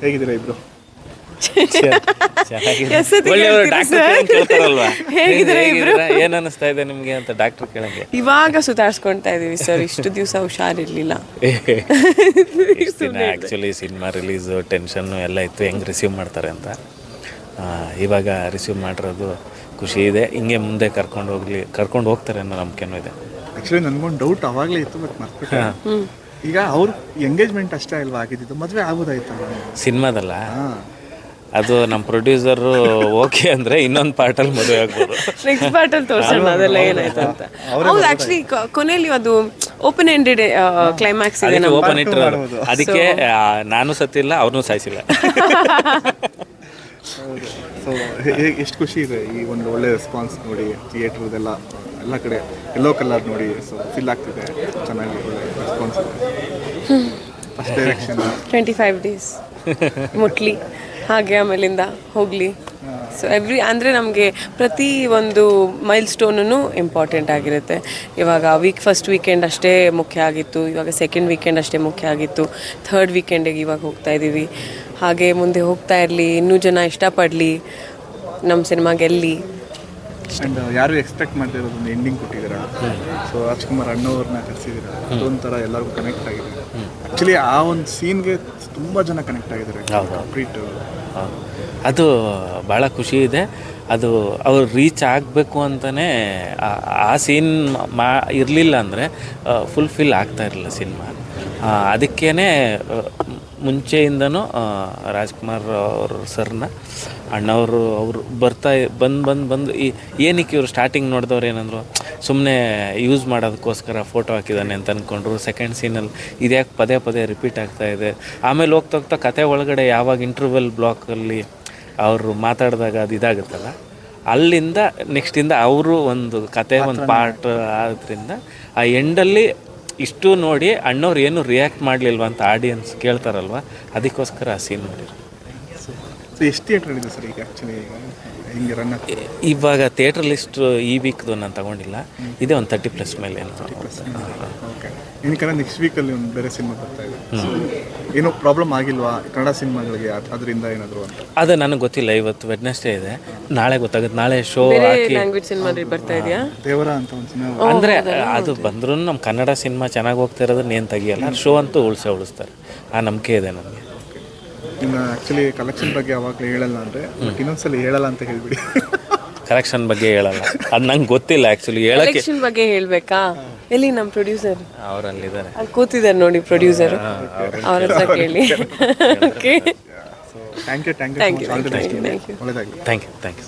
ಹೇಗಿದ್ದೀರಾ ಇಬ್ರು? ಒಳ್ಳೆಯವರು ಡಾಕ್ಟರ್? ಕೇಳ್ತಾರಲ್ವಾ? ಹೇಗಿದ್ದೀರಾ ಹೇಗೆ- ಇಬ್ರು? ಏನ್ ಅನಿಸ್ತಾ ಇದೆ ನಿಮ್ಗೆ ಅಂತ ಡಾಕ್ಟರ್ ಕೇಳಂಗೆ? ಇವಾಗ ಸುಧಾರಿಸ್ಕೊಳ್ತಾ ಇದೀವಿ ಸರ್. ಇಷ್ಟು ದಿವಸ ಹುಷಾರಿರ್ಲಿಲ್ಲ. ಆ್ಯಕ್ಚುಲಿ ಸಿನಿಮಾ ರಿಲೀಸ್ ಟೆನ್ಷನ್ನು ಎಲ್ಲ ಇತ್ತು. ಹೆಂಗೆ ರಿಸೀವ್ ಮಾಡ್ತಾರೆ ಅಂತ. ಇವಾಗ ರಿಸೀವ್ ಮಾಡಿರೋದು ಖುಷಿ ಇದೆ. ಹಿಂಗೆ ಮುಂದೆ ಕರ್ಕೊಂಡು ಹೋಗ್ಲಿ ಕರ್ಕೊಂಡು ಹೋಗ್ತಾರೆ ಅನ್ನೋ ನಂಬಿಕೆನೂ ಇದೆ. ಆ್ಯಕ್ಚುಲಿ ನನಗೊಂದು ಡೌಟ್ ಅವಾಗಲೇ ಇತ್ತು ಬಟ್ ಮರ್ತ್ಬಿಟ್ಟೆ. ಈಗ ಅವ್ರ ಎಂಗೇಜ್ಮೆಂಟ್ ಅಷ್ಟೇ ಅಲ್ವಾ ಆಗಿದ್ದು? ಮದುವೆ ಆಗೋದಾಯ್ತು? ಸಿನಿಮಾದಲ್ಲ? ಹಾಂ. ಅದು ನಮ್ಮ ಪ್ರೊಡ್ಯೂಸರು ಓಕೆ ಅಂದ್ರೆ ಇನ್ನೊಂದು ಪಾರ್ಟಲ್ಲಿ ಮದುವೆ ಆಗ್ಬೋದು. ನೆಕ್ಸ್ಟ್ ಪಾರ್ಟಲ್ಲಿ ತೋರಿಸೋಣ ಅದೆಲ್ಲ ಏನಾಯ್ತು ಅಂತ. ಹೌದು ಆಕ್ಚುಲಿ ಕೊನೆಯಲ್ಲಿ ಅದು ಓಪನ್ ಎಂಡೆಡ್ ಕ್ಲೈಮ್ಯಾಕ್ಸ್ ಇದೆ ನಮ್ಮ ಓಪನ್ ಇಟ್ಟಿರೋದು ಅದಕ್ಕೆ ನಾನು ಸತ್ತಿಲ್ಲ ಅವ್ರನ್ನೂ ಸಾಯಿಸಿಲ್ಲ. ಸೊ ಎಷ್ಟು ಖುಷಿ ಇದೆ ಈ ಒಂದು ಒಳ್ಳೆ ರೆಸ್ಪಾನ್ಸ್ ನೋಡಿ ಥಿಯೇಟ್ರದೆಲ್ಲ ಎಲ್ಲ ಕಡೆ ಎಲ್ಲೋ ಕಲರ್ ನೋಡಿ ಸೊ ಫಿಲ್ ಆಗ್ತಿದೆ. ಚೆನ್ನಾಗಿ ಒಳ್ಳೆ ಟ್ವೆಂಟಿ ಫೈವ್ ಡೇಸ್ ಮುಟ್ಲಿ. ಹಾಗೆ ಆಮೇಲಿಂದ ಹೋಗಲಿ. ಸೊ ಎವ್ರಿ ಅಂದರೆ ನಮಗೆ ಪ್ರತಿ ಒಂದು ಮೈಲ್ ಸ್ಟೋನೂ ಇಂಪಾರ್ಟೆಂಟ್ ಆಗಿರುತ್ತೆ. ಇವಾಗ ವೀಕ್ ಫಸ್ಟ್ ವೀಕೆಂಡ್ ಅಷ್ಟೇ ಮುಖ್ಯ ಆಗಿತ್ತು. ಇವಾಗ ಸೆಕೆಂಡ್ ವೀಕೆಂಡ್ ಅಷ್ಟೇ ಮುಖ್ಯ ಆಗಿತ್ತು. ಥರ್ಡ್ ವೀಕೆಂಡಿಗೆ ಇವಾಗ ಹೋಗ್ತಾ ಇದ್ದೀವಿ ಹಾಗೆ ಮುಂದೆ ಹೋಗ್ತಾ ಇರಲಿ. ಇನ್ನೂ ಜನ ಇಷ್ಟಪಡಲಿ. ನಮ್ಮ ಸಿನಿಮಾ ಗೆಲ್ಲಿ. ಆ್ಯಂಡ್ ಯಾರು ಎಕ್ಸ್ಪೆಕ್ಟ್ ಮಾಡ್ತಾ ಇರೋದು ಒಂದು ಎಂಡಿಂಗ್ ಕೊಟ್ಟಿದ್ದೀರಾ? ಸೊ ರಾಜ್ಕುಮಾರ್ ಅಣ್ಣವ್ರನ್ನ ಕರೆಸಿದ್ದೀರಾ? ಅದೊಂಥರ ಎಲ್ಲರಿಗೂ ಕನೆಕ್ಟ್ ಆಗಿದೆ. ಆ್ಯಕ್ಚುಲಿ ಆ ಒಂದು ಸೀನ್ಗೆ ತುಂಬ ಜನ ಕನೆಕ್ಟ್ ಆಗಿದ್ದಾರೆ. ಕಂಪ್ಲೀಟ್ ಹೌದು. ಅದು ಭಾಳ ಖುಷಿ ಇದೆ. ಅದು ಅವ್ರು ರೀಚ್ ಆಗಬೇಕು ಅಂತಲೇ ಆ ಸೀನ್ ಮಾ ಇರಲಿಲ್ಲ ಅಂದರೆ ಫುಲ್ಫಿಲ್ ಆಗ್ತಾ ಇರಲಿಲ್ಲ ಸಿನಿಮಾ ಅದಕ್ಕೇ ಮುಂಚೆಯಿಂದನೂ ರಾಜ್ಕುಮಾರ್ ಅವ್ರ ಸರ್ನ ಅಣ್ಣವರು ಅವರು ಬರ್ತಾ ಬಂದು ಬಂದು ಬಂದು ಈ ಏನಕ್ಕೆ ಇವರು ಸ್ಟಾರ್ಟಿಂಗ್ ನೋಡಿದವ್ರು ಏನಂದ್ರು ಸುಮ್ಮನೆ ಯೂಸ್ ಮಾಡೋದಕ್ಕೋಸ್ಕರ ಫೋಟೋ ಹಾಕಿದ್ದಾನೆ ಅಂತ ಅಂದ್ಕೊಂಡ್ರು ಸೆಕೆಂಡ್ ಸೀನಲ್ಲಿ ಇದ್ಯಾಕೆ ಪದೇ ಪದೇ ರಿಪೀಟ್ ಆಗ್ತಾ ಇದೆ. ಆಮೇಲೆ ಹೋಗ್ತಾ ಹೋಗ್ತಾ ಕತೆ ಒಳಗಡೆ ಯಾವಾಗ ಇಂಟರ್ವೆಲ್ ಬ್ಲಾಕಲ್ಲಿ ಅವರು ಮಾತಾಡಿದಾಗ ಅದು ಇದಾಗುತ್ತಲ್ಲ ಅಲ್ಲಿಂದ ನೆಕ್ಸ್ಟಿಂದ ಅವರು ಒಂದು ಕತೆ ಒಂದು ಪಾರ್ಟ್ ಆದ್ರಿಂದ ಆ ಎಂಡಲ್ಲಿ ಇಷ್ಟು ನೋಡಿ ಅಣ್ಣವ್ರು ಏನು ರಿಯಾಕ್ಟ್ ಮಾಡಲಿಲ್ವ ಅಂತ ಆಡಿಯನ್ಸ್ ಕೇಳ್ತಾರಲ್ವ? ಅದಕ್ಕೋಸ್ಕರ ಆ ಸೀನ್ ನೋಡಿರಿ ಸೊ ಎಷ್ಟು ಥಿಯೇಟರ್ ಇದೆ ಸರ್ ಈಗ ಆ್ಯಕ್ಚುಲಿ ಹಿಂಗೆ ರನ್ ಇವಾಗ ಥಿಯೇಟರ್ ಲಿಸ್ಟ್ ಈ ವೀಕ್ದು ನಾನು ತಗೊಂಡಿಲ್ಲ. ಇದೇ ಒಂದು ತರ್ಟಿ ಪ್ಲಸ್ ಮೇಲೆ ಏನು ಓಕೆ ನೆಕ್ಸ್ಟ್ ವೀಕಲ್ಲಿ ಒಂದು ಬೇರೆ ಸಿನಿಮಾ ಬರ್ತಾ ಇದೆ. ಏನೋ ಪ್ರಾಬ್ಲಮ್ ಆಗಿಲ್ವಾ ಕನ್ನಡ ಸಿನಿಮಾಗಳಿಗೆ? ಅದರಿಂದ ಏನಾದರೂ ಅಂತ. ಅದು ನನಗೆ ಗೊತ್ತಿಲ್ಲ ಇವತ್ತು ವೆಡ್ನೆಸ್ಡೇ ಇದೆ. ನಾಳೆ ಗೊತ್ತಾಗುತ್ತೆ. ನಾಳೆ ಶೋ ಬೇರೆ ಹಾಕಿ ಲ್ಯಾಂಗ್ವೇಜ್ ಸಿನಿಮಾ ಬರ್ತಾ ಇದೆಯಾ? ದೇವರ ಅಂತ ಒಂದು ಸಿನಿಮಾ ಅಂದರೆ ಅದು ಬಂದ್ರೂ ನಮ್ಮ ಕನ್ನಡ ಸಿನಿಮಾ ಚೆನ್ನಾಗಿ ಹೋಗ್ತಾ ಇರೋದನ್ನ ಏನು ತೆಗಿಯಲ್ಲ. ಶೋ ಅಂತೂ ಉಳಿಸೇ ಉಳಿಸ್ತಾರೆ. ಆ ನಂಬಿಕೆ ಇದೆ ನನಗೆ ನಿಮ್ಮ ಆ್ಯಕ್ಚುಲಿ ಕಲೆಕ್ಷನ್ ಬಗ್ಗೆ ಯಾವಾಗಲೂ ಹೇಳಲ್ಲ ಅಂದರೆ ಇನ್ನೊಂದ್ಸಲ ಹೇಳಲ್ಲ ಅಂತ ಹೇಳ್ಬಿಡಿ. ಕರೆಕ್ಷನ್ ಬಗ್ಗೆ ಹೇಳಲ್ಲ. ಅದು ನಂಗೆ ಗೊತ್ತಿಲ್ಲ ಆ್ಯಕ್ಚುಲಿ ಹೇಳಕ್ಕೆ ಕಲೆಕ್ಷನ್ ಬಗ್ಗೆ ಹೇಳ್ಬೇಕಾ? ಎಲ್ಲಿ ನಮ್ಮ ಪ್ರೊಡ್ಯೂಸರ್ ಅವರಲ್ಲಿದ್ದಾರೆ. ಅಲ್ಲಿ ಕೂತಿದ್ದಾರೆ ನೋಡಿ ಪ್ರೊಡ್ಯೂಸರ್ ಅವ್ರ ಹತ್ರ ಕೇಳಿ. Okay so thank you thank you thank you thank you thank you